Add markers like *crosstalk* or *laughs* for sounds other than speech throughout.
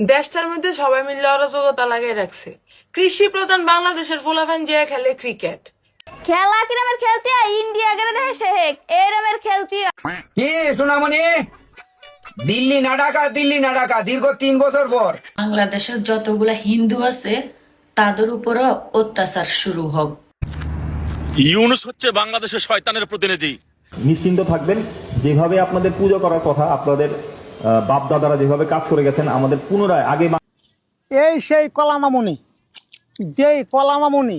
দেশটার মধ্যে সবাই মিলে অরাজকতা লাগিয়ে রাখছে। কৃষি প্রধান বাংলাদেশের ফুলাফান যে খেলে ক্রিকেট খেলা কিরমের খেলতে? ইন্ডিয়া গেলে দেখে শেখ এরমের খেলতে। কে সোনামণি? দিল্লি না ঢাকা দিল্লি না ঢাকা দীর্ঘ তিন বছর পর। বাংলাদেশের যতগুলা হিন্দু আছে তাদের উপরও অত্যাচার শুরু হোক। ইউনুস হচ্ছে বাংলাদেশের শয়তানের প্রতিনিধি। নিশ্চিন্ত থাকবেন যেভাবে আপনাদের পুজো করার কথা আপনাদের বাপ দাদারা যেভাবে কাজ করে গেছেন আমাদের পুনরায় আগে এই সেই কলামামুনি। যেই কলামামণি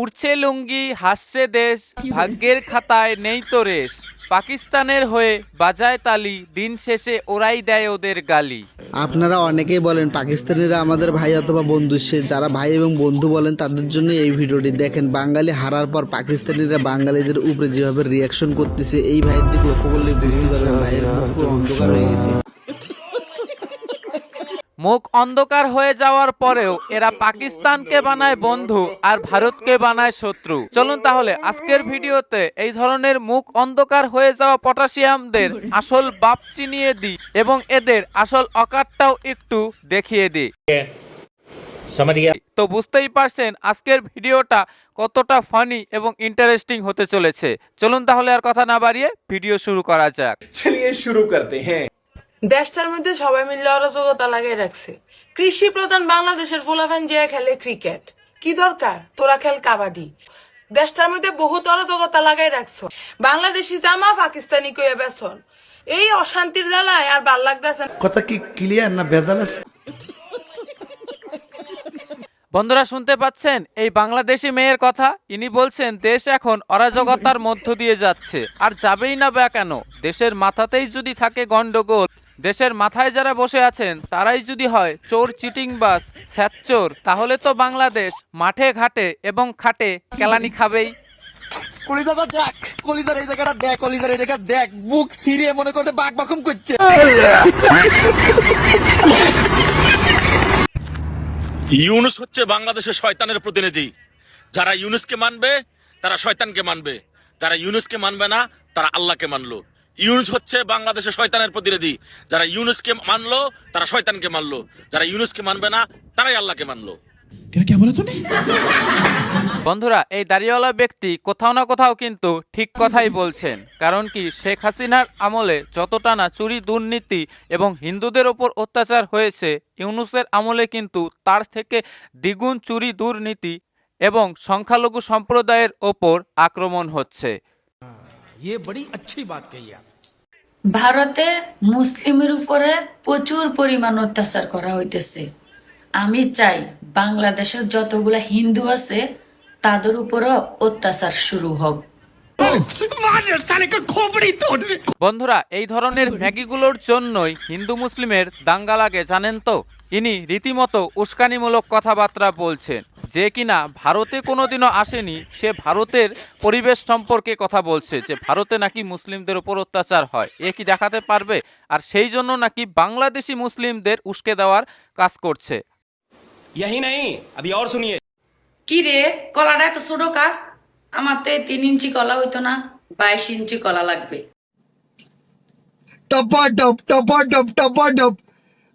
উড়ছে লুঙ্গি হাসছে দেশ ভাগ্যের খাতায় নেই তো রেশ। পাকিস্তানের হয়ে বাজায় তালি, দিন শেষে ওরাই দেয় ওদের গালি। আপনারা অনেকেই বলেন, পাকিস্তানিরা আমাদের ভাই অথবা বন্ধু, সে যারা ভাই এবং বন্ধু বলেন, তাদের জন্য এই ভিডিওটি দেখেন। বাঙালি হারার পর পাকিস্তানিরা বাঙালিদের উপরে যেভাবে রিয়াকশন করতেছে, এই ভাইয়ের দিকে লক্ষ্য করলে বুঝতে পারবেন ভাইয়ের অন্ধকার হয়ে গেছে। মুখ অন্ধকার হয়ে যাওয়ার পরেও এরা পাকিস্তানকে বানায় বন্ধু আর ভারতকে বানায় শত্রু। চলুন তাহলে আজকের ভিডিওতে এই ধরনের মুখ অন্ধকার হয়ে যাওয়া পটাশিয়ামদের আসল বাপ চিনিয়ে দিই এবং এদের আসল অকারটাও একটু দেখিয়ে দিই। তো বুঝতেই পারছেন আজকের ভিডিওটা কতটা ফানি এবং ইন্টারেস্টিং হতে চলেছে। চলুন তাহলে আর কথা না বাড়িয়ে ভিডিও শুরু করা যাক। দেশটার মধ্যে সবাই মিলে অরাজকতা লাগিয়ে রাখছে। কৃষি প্রধান বাংলাদেশের ফুলাফান যে খেলে ক্রিকেট কি দরকার? তোরা খেল কাবাডি। দেশটার মধ্যে বহুত অরাজকতা লাগাই রাখছো। বাংলাদেশি জামা পাকিস্তানি কইয়া বেসন এই অশান্তির জ্বালায় আর ভালো লাগতেছে কথা কি ক্লিয়ার না ভেজাল আছে? বন্ধুরা শুনতে পাচ্ছেন? এই বাংলাদেশি মেয়ের কথা। ইনি বলছেন দেশ এখন অরাজকতার মধ্য দিয়ে যাচ্ছে। আর যাবেই না বা কেন? দেশের মাথাতেই যদি থাকে গন্ডগোল। দেশের মাথায় যারা বসে আছেন তারাই যদি হয় চোর চিটিং বাস স্যাচ্চোর তাহলে তো বাংলাদেশ মাঠে ঘাটে এবং খাটে কেলানি খাবেই। কলিজাটা দেখ কলিজার এই জায়গাটা দেখ কলিজার এই জায়গাটা দেখ বুক মনে করতে বাক বাকুম করছে। ইউনুস হচ্ছে বাংলাদেশের শয়তানের প্রতিনিধি। যারা ইউনুসকে মানবে তারা শয়তানকে মানবে। যারা ইউনুসকে মানবে না তারা আল্লাহকে মানলো। ইউনুস হচ্ছে বাংলাদেশের শয়তানের প্রতিনিধি। যারা ইউনুসকে মানলো তারা শয়তানকে মানলো। যারা ইউনুসকে মানবে না তারাই আল্লাহকে মানলো। বন্ধুরা এই দাড়িওয়ালা ব্যক্তি কোথাও না কোথাও কিন্তু ঠিক কথাই বলছেন। কারণ কি শেখ হাসিনার আমলে যতটা না চুরি দুর্নীতি এবং হিন্দুদের ওপর অত্যাচার হয়েছে ইউনুসের আমলে কিন্তু তার থেকে দ্বিগুণ চুরি দুর্নীতি এবং সংখ্যালঘু সম্প্রদায়ের ওপর আক্রমণ হচ্ছে। ভারতে মুসলিমের উপরে প্রচুর পরিমাণ অত্যাচার করা হইতেছে। আমি চাই বাংলাদেশের যতগুলা হিন্দু আছে তাদের উপরও অত্যাচার শুরু হোক। বন্ধুরা এই ধরনের ম্যাগিগুলোর জন্যই হিন্দু মুসলিমের দাঙ্গা লাগে জানেন তো? ইনি রীতিমতো উস্কানিমূলক কথাবার্তা বলছেন। যে কিনা ভারতে কোনোদিনও আসেনি সে ভারতের পরিবেশ সম্পর্কে কথা বলছে যে ভারতে নাকি মুসলিমদের উপর অত্যাচার হয়। এ কি দেখাতে পারবে? আর সেই জন্য নাকি বাংলাদেশি মুসলিমদের উস্কে দেওয়ার কাজ করছে। কি রে কলাটা এত ছোট কা? আমার তো তিন ইঞ্চি কলা হইতো না বাইশ ইঞ্চি কলা লাগবে। টপা টপ টপা টপ টপা টপ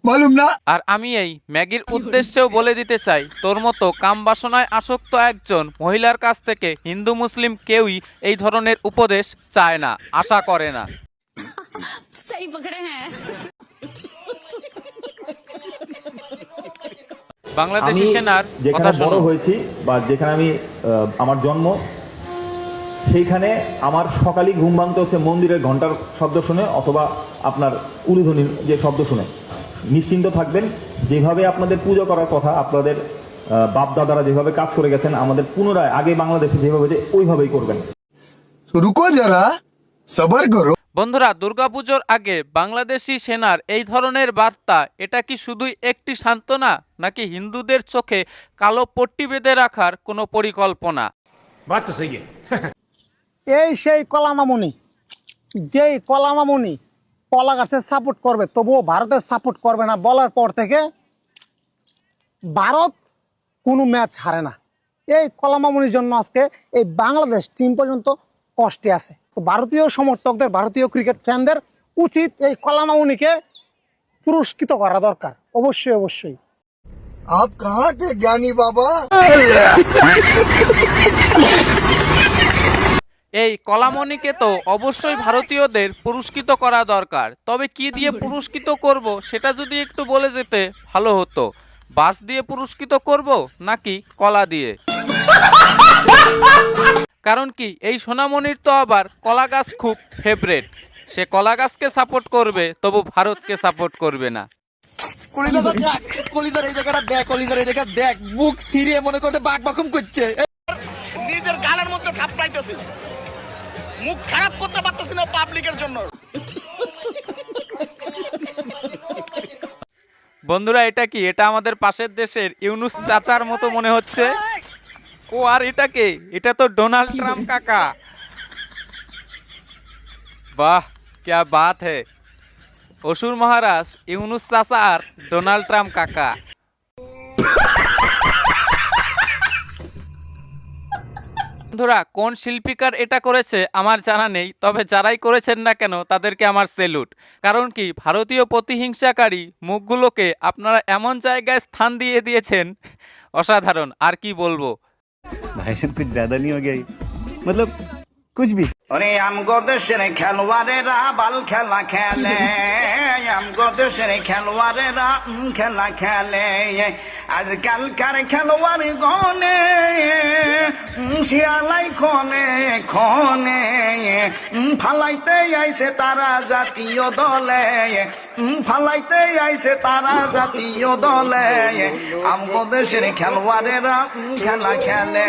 মালুম না? আর আমি এই ম্যাগির উদ্দেশ্যেও বলে দিতে চাই তোর মতো কামবাসনায় আসক্ত একজন মহিলার কাছ থেকে হিন্দু মুসলিম কেউই এই ধরনের উপদেশ চায় না আশা করে না। বাংলাদেশি আমি সেনার যেখানে কথা শোনো। হয়েছি বা যেখানে আমি আহ, আমার জন্ম সেইখানে আমার সকালেই ঘুম ভাঙতে হচ্ছে মন্দিরের ঘণ্টার শব্দ শুনে অথবা আপনার উলুধ্বনির যে শব্দ শুনে। নিশ্চিন্ত থাকবেন যেভাবে আপনাদের পুজো করার কথা আপনাদের বাপ দাদারা যেভাবে কাজ করে গেছেন আমাদের পুনরায় আগে বাংলাদেশে যেভাবে যে ওইভাবেই করবেন। রুকো যারা সবার করো। বন্ধুরা দুর্গাপুজোর আগে বাংলাদেশি সেনার এই ধরনের বার্তা এটা কি শুধুই একটি সান্ত্বনা নাকি হিন্দুদের চোখে কালো পট্টি বেঁধে রাখার কোনো পরিকল্পনা? এই সেই কলামামণি যেই কলামামণি কলা গাছের সাপোর্ট করবে। তবুও ভারতের সাপোর্ট করবে না বলার পর থেকে ভারত কোনো ম্যাচ হারে না। এই কলামামণির জন্য আজকে এই বাংলাদেশ টিম পর্যন্ত কষ্টে আছে। ভারতীয় সমর্থকদের ভারতীয় ক্রিকেট ফ্যানদের উচিত এই কলামামুনিকে পুরস্কৃত করা দরকার। অবশ্যই অবশ্যই। আপ কাহা কে জ্ঞানী বাবা? *laughs* এই কলামণিকে তো অবশ্যই ভারতীয়দের পুরস্কৃত করা দরকার। তবে কি দিয়ে পুরস্কৃত করব সেটা যদি একটু বলে যেতে ভালো হতো। বাস দিয়ে পুরস্কৃত করব নাকি কলা দিয়ে? কারণ কি, এই সোনামণির তো আবার কলা গাছ খুব ফেভারেট সে কলা গাছকে সাপোর্ট করবে, তবু ভারতকে সাপোর্ট করবে না। নিজের গালের মধ্যে খাপড়াইতেছি মুখ খারাপ করতে পারতেছি না পাবলিকের জন্য। বন্ধুরা, এটা কি? এটা আমাদের পাশের দেশের ইউনুস চাচার মতো মনে হচ্ছে। ও, আর এটা কে? এটা তো ডোনাল্ড ট্রাম্প কাকা। বাহ, ক্যা বাত হে অসুর মহারাজ, ইউনুস চাচা আর ডোনাল্ড ট্রাম্প কাকা। বন্ধুরা কোন শিল্পীকার এটা করেছে আমার জানা নেই তবে যারাই করেছেন না কেন তাদেরকে আমার সেলুট। কারণ কি ভারতীয় প্রতিহিংসাকারী মুখগুলোকে আপনারা এমন জায়গায় স্থান দিয়ে দিয়েছেন অসাধারণ আর কি বলব। ভাই কুছ খেলোয়াড়েরা বাল খেলা খেলে। আমগো দেশের খেলোয়াড়েরা খেলা খেলে। আজকালকার খেলোয়াড় গনে? শিয়ালাই খনে খনে। ফালাইতে আইছে তারা জাতীয় দলে। ফালাইতে আইছে তারা জাতীয় দলে। আমগো দেশের খেলোয়াড়েরা খেলা খেলে।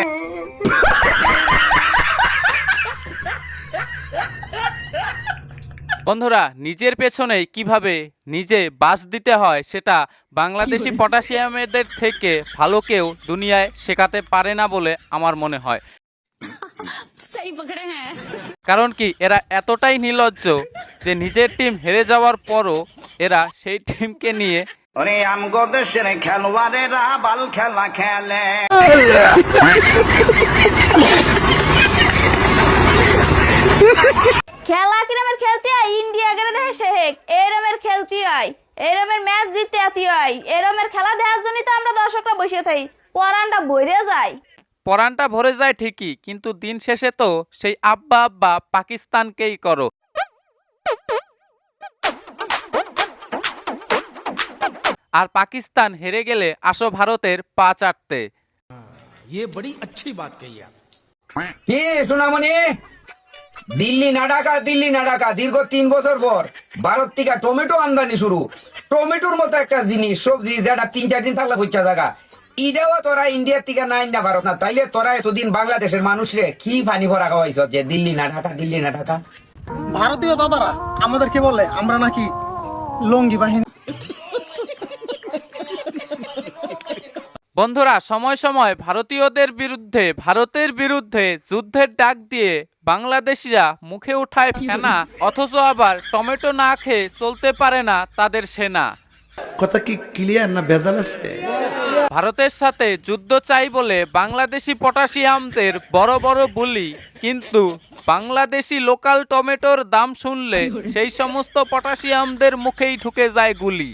*laughs* বন্ধুরা নিজের পেছনেই কীভাবে নিজে বাস দিতে হয় সেটা বাংলাদেশি পটাশিয়ামেদের থেকে ভালো কেউ দুনিয়ায় শেখাতে পারে না বলে আমার মনে হয়। কারণ কি এরা এতটাই নির্লজ্জ যে নিজের টিম হেরে যাওয়ার পরও এরা সেই টিমকে নিয়ে ওরে আমগো দেশের খেলোয়াড়েরা বাল খেলা খেলে। *laughs* খেলা কিরমের খেলতে আই? ইন্ডিয়া গেলে দেখে শেখ এরমের খেলতে আই। এরমের ম্যাচ জিততে আতি আই। এরমের খেলা দেখার জন্যই তো আমরা দর্শকরা বসে থাকি পরানটা বইরে যায়। পরানটা ভরে যায় ঠিকই কিন্তু দিন শেষে তো সেই আব্বা আব্বা পাকিস্তানকেই করো। আর পাকিস্তান হেরে গেলে আসো ভারতের পা চাটতে কি সোনামণি? দিল্লি না ঢাকা দিল্লি না ঢাকা দীর্ঘ তিন বছর পর ভারত থেকে টমেটো আমদানি শুরু। টমেটোর মতো একটা জিনিস, সবজি, যেটা তিন, চার দিন থাকলে ফুচা থাকা ইটাও তোরা ইন্ডিয়ার থেকে নাই না ভারত না, তাইলে তোরা এতদিন বাংলাদেশের মানুষরে কি পানি ভরা খাওয়াইছ যে দিল্লি না ঢাকা দিল্লি না ঢাকা ভারতীয় দাদারা আমাদেরকে বলে, আমরা নাকি লঙ্গি বাহিনী। বন্ধুরা সময় সময় ভারতীয়দের বিরুদ্ধে ভারতের বিরুদ্ধে যুদ্ধের ডাক দিয়ে বাংলাদেশিরা মুখে উঠায় ফেনা অথচ আবার টমেটো না খেয়ে চলতে পারে না তাদের সেনা। কথা কি ক্লিয়ার না ভেজাল আছে? ভারতের সাথে যুদ্ধ চাই বলে বাংলাদেশি পটাশিয়ামদের বড় বড় বুলি কিন্তু বাংলাদেশি লোকাল টমেটোর দাম শুনলে সেই সমস্ত পটাশিয়ামদের মুখেই ঢুকে যায় গুলি।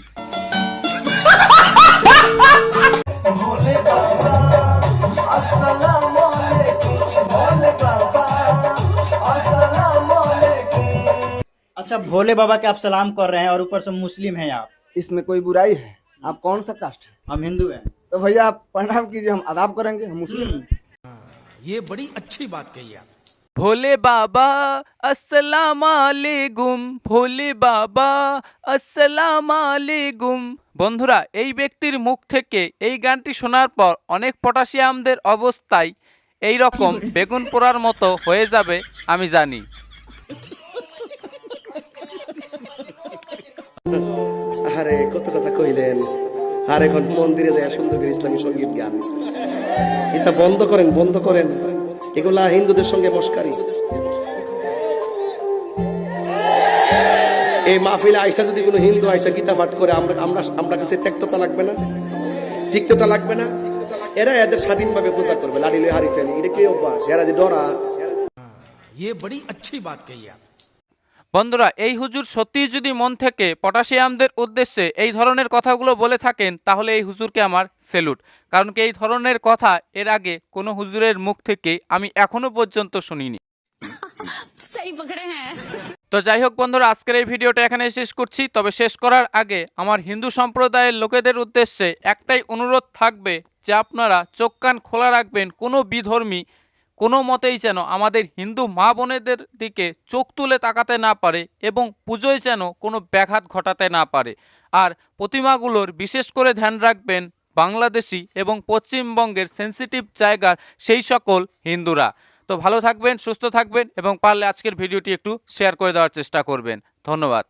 अच्छा भोले बाबा के आप सलाम कर रहे हैं और ऊपर से मुस्लिम हैं आप इसमें कोई बुराई है आप कौन सा कास्ट है हम हिंदू हैं तो भैया आप प्रणाम कीजिए हम अदाब करेंगे हम मुस्लिम ভোলে বাবা আসসালাম আলাইকুম ভোলে বাবা আসসালাম আলাইকুম বন্ধুরা এই ব্যক্তির মুখ থেকে এই গানটি শোনার পর অনেক পটাশিয়ামদের অবস্থায় এই রকম বেগুন পোড়ার মতো হয়ে যাবে আমি জানি আরে, কত কথা কইলেন। আর এখন মন্দিরে যায় সুন্দর করে ইসলামী সংগীত গান। এটা বন্ধ করেন বন্ধ করেন। এগুলা হিন্দুদের সঙ্গে মস্কারি। এই মাহফিলে আইসা যদি কোনো হিন্দু আইসা গীতা পাঠ করে, আমরা আমরা আমরা কাছে ত্যাক্ততা লাগবে না? তিক্ততা লাগবে না? এরা এদের স্বাধীনভাবে পূজা করবে, লাড়ি লই হারি এটা কি অভ্যাস? এরা যে ডরা। বন্ধুরা এই হুজুর সত্যিই যদি মন থেকে পটাশিয়ামদের উদ্দেশ্যে এই ধরনের কথাগুলো বলে থাকেন তাহলে এই হুজুরকে আমার সেলুট। কারণ কি এই ধরনের কথা এর আগে কোনো হুজুরের মুখ থেকে আমি এখনও পর্যন্ত শুনিনি। তো যাই হোক বন্ধুরা আজকের এই ভিডিওটা এখানে শেষ করছি। তবে শেষ করার আগে আমার হিন্দু সম্প্রদায়ের লোকেদের উদ্দেশ্যে একটাই অনুরোধ থাকবে যে আপনারা চোখ কান খোলা রাখবেন কোনো বিধর্মী কোনো মতেই যেন আমাদের হিন্দু মা বোনেদের দিকে চোখ তুলে তাকাতে না পারে এবং পুজোয় যেন কোনো ব্যাঘাত ঘটাতে না পারে। আর প্রতিমাগুলোর বিশেষ করে ধ্যান রাখবেন বাংলাদেশি এবং পশ্চিমবঙ্গের সেন্সিটিভ জায়গার সেই সকল হিন্দুরা। তো ভালো থাকবেন, সুস্থ থাকবেন এবং পারলে আজকের ভিডিওটি একটু শেয়ার করে দেওয়ার চেষ্টা করবেন। ধন্যবাদ।